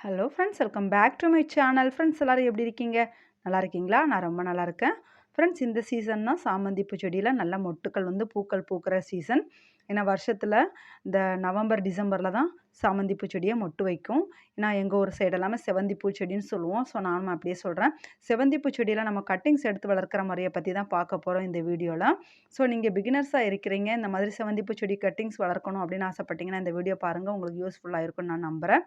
Hello friends welcome back to my channel friends எல்லோரும் எப்படி இருக்கீங்க? நல்லா இருக்கீங்களா? நான் ரொம்ப நல்லா இருக்கேன். ஃப்ரெண்ட்ஸ் இந்த சீசன்னா சாமந்தி பூ செடியில் நல்ல மொட்டுக்கள் வந்து பூக்கள் பூக்கிற சீசன் ஏன்னா வருஷத்தில் இந்த நவம்பர் டிசம்பரில் தான் சாமந்தி பூச்செடியை மொட்டு வைக்கும். நான் எங்கள் ஊர் சைடு எல்லாமே செவந்தி பூச்செடின்னு சொல்லுவோம். ஸோ நானும் அப்படியே சொல்கிறேன் செவந்தி பூச்செடியில் நம்ம கட்டிங்ஸ் எடுத்து வளர்க்குற முறையை பற்றி தான் பார்க்க போகிறோம் இந்த வீடியோவில் ஸோ நீங்கள் பிகினர்ஸாக இருக்கிறீங்க. இந்த மாதிரி செவந்தி பூச்செடி கட்டிங்ஸ் வளர்க்கணும் அப்படின்னு ஆசைப்பட்டீங்கன்னா இந்த வீடியோ பாருங்கள் உங்களுக்கு யூஸ்ஃபுல்லாக இருக்கும்னு நான் நம்புகிறேன்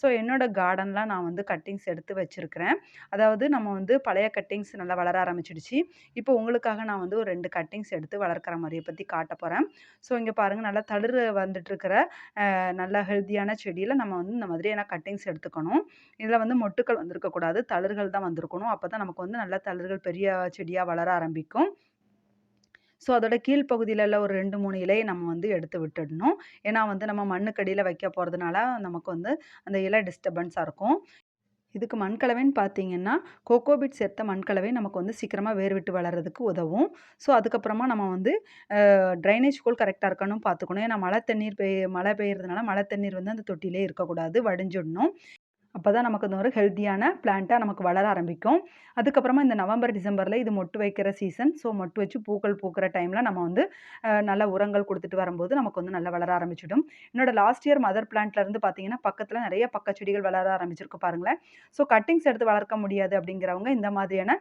ஸோ என்னோடய கார்டனில் நான் வந்து கட்டிங்ஸ் எடுத்து வச்சுருக்கிறேன். அதாவது நம்ம வந்து பழைய கட்டிங்ஸ் நல்லா வளர ஆரம்பிச்சிடுச்சு. இப்போ உங்களுக்காக நான் வந்து ஒரு ரெண்டு கட்டிங்ஸ் எடுத்து வளர்க்குற மாதிரியை பற்றி காட்ட போகிறேன் ஸோ இங்கே பாருங்கள் நல்லா தளிர் வந்துட்டுருக்கிற ஹெல்தி ஹெல்த்தியான செடியில் நம்ம வந்து இந்த மாதிரியான கட்டிங்ஸ் எடுத்துக்கணும். இதில் வந்து மொட்டுக்கள் வந்திருக்கக்கூடாது. தளிர்கள் தான் வந்திருக்கணும். அப்போ தான் நமக்கு வந்து நல்ல தளிர்கள் பெரிய செடியாக வளர ஆரம்பிக்கும். ஸோ அதோட கீழ்ப்பகுதியில ஒரு ரெண்டு மூணு இலையை நம்ம வந்து எடுத்து விட்டுடணும். ஏன்னா வந்து நம்ம மண்ணுக்கடியில் வைக்க போகிறதுனால நமக்கு வந்து அந்த இலை டிஸ்டர்பன்ஸாக இருக்கும். இதுக்கு மண்கலவைன்னு பார்த்தீங்கன்னா கோகோபிட் சேர்த்த மண்கலவை நமக்கு வந்து சீக்கிரமாக வேர் விட்டு வளர்கிறதுக்கு உதவும். ஸோ அதுக்கப்புறமா நம்ம வந்து ட்ரைனேஜ் கோல் கரெக்டாக இருக்கணும் பார்த்துக்கணும். ஏன்னா மழை தண்ணீர் பெய் மழை பெய்யறதுனால மழை தண்ணீர் வந்து அந்த தொட்டிலே இருக்கக்கூடாது வடிஞ்சிடணும். அப்போ தான் நமக்கு இந்த ஒரு ஹெல்த்தியான பிளான்ட்டாக நமக்கு வளர ஆரம்பிக்கும். அதுக்கப்புறமா இந்த நவம்பர் டிசம்பரில் இது மொட்டு வைக்கிற சீசன் ஸோ மொட்டு வச்சு பூக்கள் பூக்கிற டைமில் நம்ம வந்து நல்ல உரங்கள் கொடுத்துட்டு வரும்போது நமக்கு வந்து நல்லா வளர ஆரம்பிச்சிடும். என்னோட லாஸ்ட் இயர் மதர் பிளான்ட்லேருந்து பார்த்தீங்கன்னா பக்கத்தில் நிறைய பக்க செடிகள் வளர ஆரம்பிச்சிருக்கு பாருங்களேன். ஸோ கட்டிங்ஸ் எடுத்து வளர்க்க முடியாது அப்படிங்கிறவங்க இந்த மாதிரியான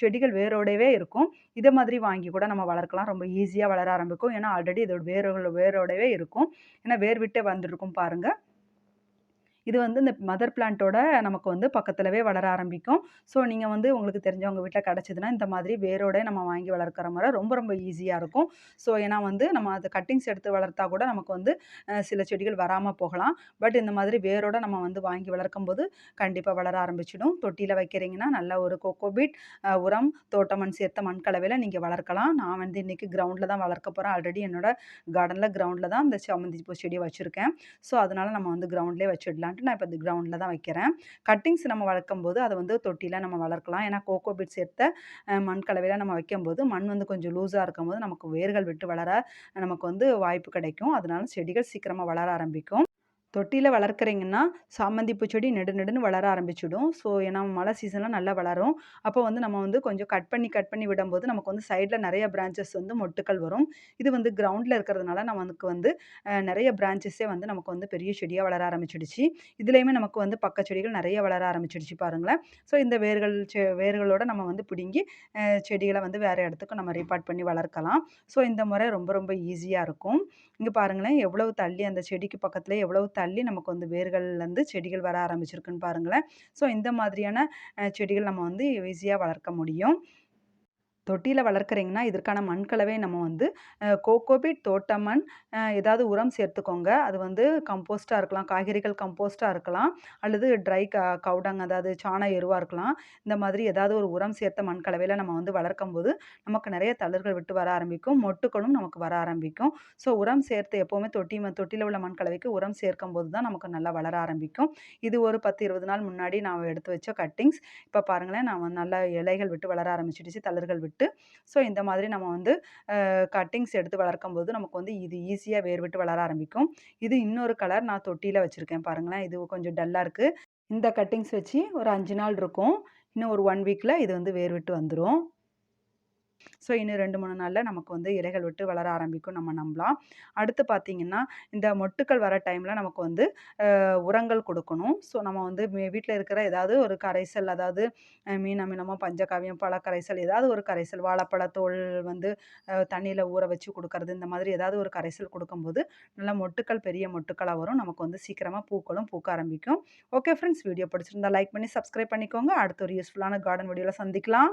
செடிகள் வேரோடவே இருக்கும். இதை மாதிரி வாங்கி கூட நம்ம வளர்க்கலாம். ரொம்ப ஈஸியாக வளர ஆரம்பிக்கும். ஏன்னா ஆல்ரெடி இதோட வேரோட வேரோடவே இருக்கும். ஏன்னா வேர் விட்டே வந்துருக்கும் பாருங்கள் இது வந்து இந்த மதர் பிளான்ட்டோட நமக்கு வந்து பக்கத்துலவே வளர ஆரம்பிக்கும். ஸோ நீங்கள் வந்து உங்களுக்கு தெரிஞ்சவங்க வீட்டில் கிடச்சிதுன்னா இந்த மாதிரி வேரோட நம்ம வாங்கி வளர்க்குற மாதிரி ரொம்ப ரொம்ப ஈஸியாக இருக்கும். ஸோ ஏன்னா வந்து நம்ம அது கட்டிங்ஸ் எடுத்து வளர்த்தா கூட நமக்கு வந்து சில செடிகள் வராமல் போகலாம். பட் இந்த மாதிரி வேரோட நம்ம வந்து வாங்கி வளர்க்கும் போது கண்டிப்பாக வளர ஆரம்பிச்சிடும். தொட்டியில் வைக்கிறீங்கன்னா நல்ல ஒரு கோகோபீட் உரம் தோட்டமண் சேர்த்த மண் கலவையில் நீங்கள் வளர்க்கலாம். நான் வந்து இன்றைக்கி கிரவுண்டில் தான் வளர்க்க போகிறேன் ஆல்ரெடி என்னோட கார்டனில் கிரவுண்டில் தான் இந்த சாமந்தி பூ செடியை வச்சுருக்கேன். ஸோ அதனால் நம்ம வந்து கிரவுண்ட்லேயே வச்சிடலாம் வளர்க்கலான்ட்டு நான் இப்போ இந்த கிரவுண்டில் தான் வைக்கிறேன். கட்டிங்ஸ் நம்ம வளர்க்கும் போது அதை வந்து தொட்டியில் நம்ம வளர்க்கலாம். ஏன்னா கோகோ பிட்ஸ் சேர்த்த மண் கலவையில் நம்ம வைக்கும்போது மண் வந்து கொஞ்சம் லூஸாக இருக்கும் போது நமக்கு வேர்கள் விட்டு வளர நமக்கு வந்து வாய்ப்பு கிடைக்கும். அதனால செடிகள் சீக்கிரமாக வளர ஆரம்பிக்கும். தொட்டியில் வளர்க்குறீங்கன்னா சாமந்திப்பூ செடி நெடு நெடுன்னு வளர ஆரம்பிச்சிடும். ஸோ ஏன்னா மழை சீசனில் நல்லா வளரும். அப்போ வந்து நம்ம வந்து கொஞ்சம் கட் பண்ணி கட் பண்ணி விடும்போது நமக்கு வந்து சைடில் நிறைய பிரான்ச்சஸ் வந்து மொட்டுக்கள் வரும். இது வந்து கிரவுண்டில் இருக்கிறதுனால நமக்கு வந்து நிறைய பிரான்ச்சஸே வந்து நமக்கு வந்து பெரிய செடியாக வளர ஆரம்பிச்சிடுச்சு. இதுலேயுமே நமக்கு வந்து பக்க செடிகள் நிறைய வளர ஆரம்பிச்சிடுச்சு பாருங்களேன். ஸோ இந்த வேர்கள் செ வேர்களோட நம்ம வந்து பிடுங்கி செடிகளை வந்து வேறு இடத்துக்கு நம்ம ரிப்பார்ட் பண்ணி வளர்க்கலாம். ஸோ இந்த முறை ரொம்ப ரொம்ப ஈஸியாக இருக்கும். இங்கே பாருங்களேன் எவ்வளவு தள்ளி அந்த செடிக்கு பக்கத்தில் எவ்வளவு தள்ளி நமக்கு வந்து வேர்கள்லேருந்து செடிகள் வர ஆரம்பிச்சிருக்குன்னு பாருங்களேன். ஸோ இந்த மாதிரியான செடிகள் நம்ம வந்து ஈஸியாக வளர்க்க முடியும். தொட்டியில் வளர்க்குறீங்கன்னா இதற்கான மண்கலவை நம்ம வந்து கோகோபிட் தோட்ட மண் ஏதாவது உரம் சேர்த்துக்கோங்க. அது வந்து கம்போஸ்ட்டாக இருக்கலாம் காய்கறிகள் கம்போஸ்ட்டாக இருக்கலாம் அல்லது ட்ரை க கவுடங் அதாவது சாண எருவாக இருக்கலாம். இந்த மாதிரி ஏதாவது ஒரு உரம் சேர்த்த மண்கலவையில் நம்ம வந்து வளர்க்கும் போது நமக்கு நிறைய தளர்கள் விட்டு வர ஆரம்பிக்கும் மொட்டுக்களும் நமக்கு வர ஆரம்பிக்கும். ஸோ உரம் சேர்த்து எப்போவுமே தொட்டி தொட்டியில் உள்ள மண் கலவைக்கு உரம் சேர்க்கும் போது தான் நமக்கு நல்லா வளர ஆரம்பிக்கும். இது ஒரு பத்து இருபது நாள் முன்னாடி நான் எடுத்து வச்ச கட்டிங்ஸ். இப்போ பாருங்களேன் நான் நல்ல இலைகள் விட்டு வளர ஆரம்பிச்சிடுச்சு தளர்கள் விட்டு. விட்டு ஸோ இந்த மாதிரி நம்ம வந்து கட்டிங்ஸ் எடுத்து வளர்க்கும் போது நமக்கு வந்து இது ஈஸியாக வேர் விட்டு வளர ஆரம்பிக்கும். இது இன்னொரு கலர் நான் தொட்டியில் வச்சுருக்கேன் பாருங்களேன். இது கொஞ்சம் டல்லாக இருக்குது இந்த கட்டிங்ஸ் வச்சு ஒரு அஞ்சு நாள் இருக்கும். இன்னும் ஒரு ஒன் வீக்கில் இது வந்து வேர் விட்டு வந்துடும் ஸோ இன்னும் ரெண்டு மூணு நாளில் நமக்கு வந்து இலைகள் விட்டு வளர ஆரம்பிக்கும் நம்ம நம்பலாம். அடுத்து பார்த்திங்கன்னா இந்த மொட்டுக்கள் வர டைமில் நமக்கு வந்து உரங்கள் கொடுக்கணும். ஸோ நம்ம வந்து வீட்டில் இருக்கிற ஏதாவது ஒரு கரைசல் அதாவது மீன் அமிலமோ பஞ்சகாவியம் பழ கரைசல் ஏதாவது ஒரு கரைசல் வாழைப்பழத்தோல் வந்து தண்ணியில் ஊற வச்சு கொடுக்கறது இந்த மாதிரி ஏதாவது ஒரு கரைசல் கொடுக்கும்போது நல்லா மொட்டுக்கள் பெரிய மொட்டுக்களாக வரும். நமக்கு வந்து சீக்கிரமாக பூக்களும் பூக்க ஆரம்பிக்கும். ஓகே ஃப்ரெண்ட்ஸ் வீடியோ பிடிச்சிருந்தா லைக் பண்ணி சப்ஸ்கிரைப் பண்ணிக்கோங்க. அடுத்த ஒரு யூஸ்ஃபுல்லான கார்டன் வீடியோவில் சந்திக்கலாம்.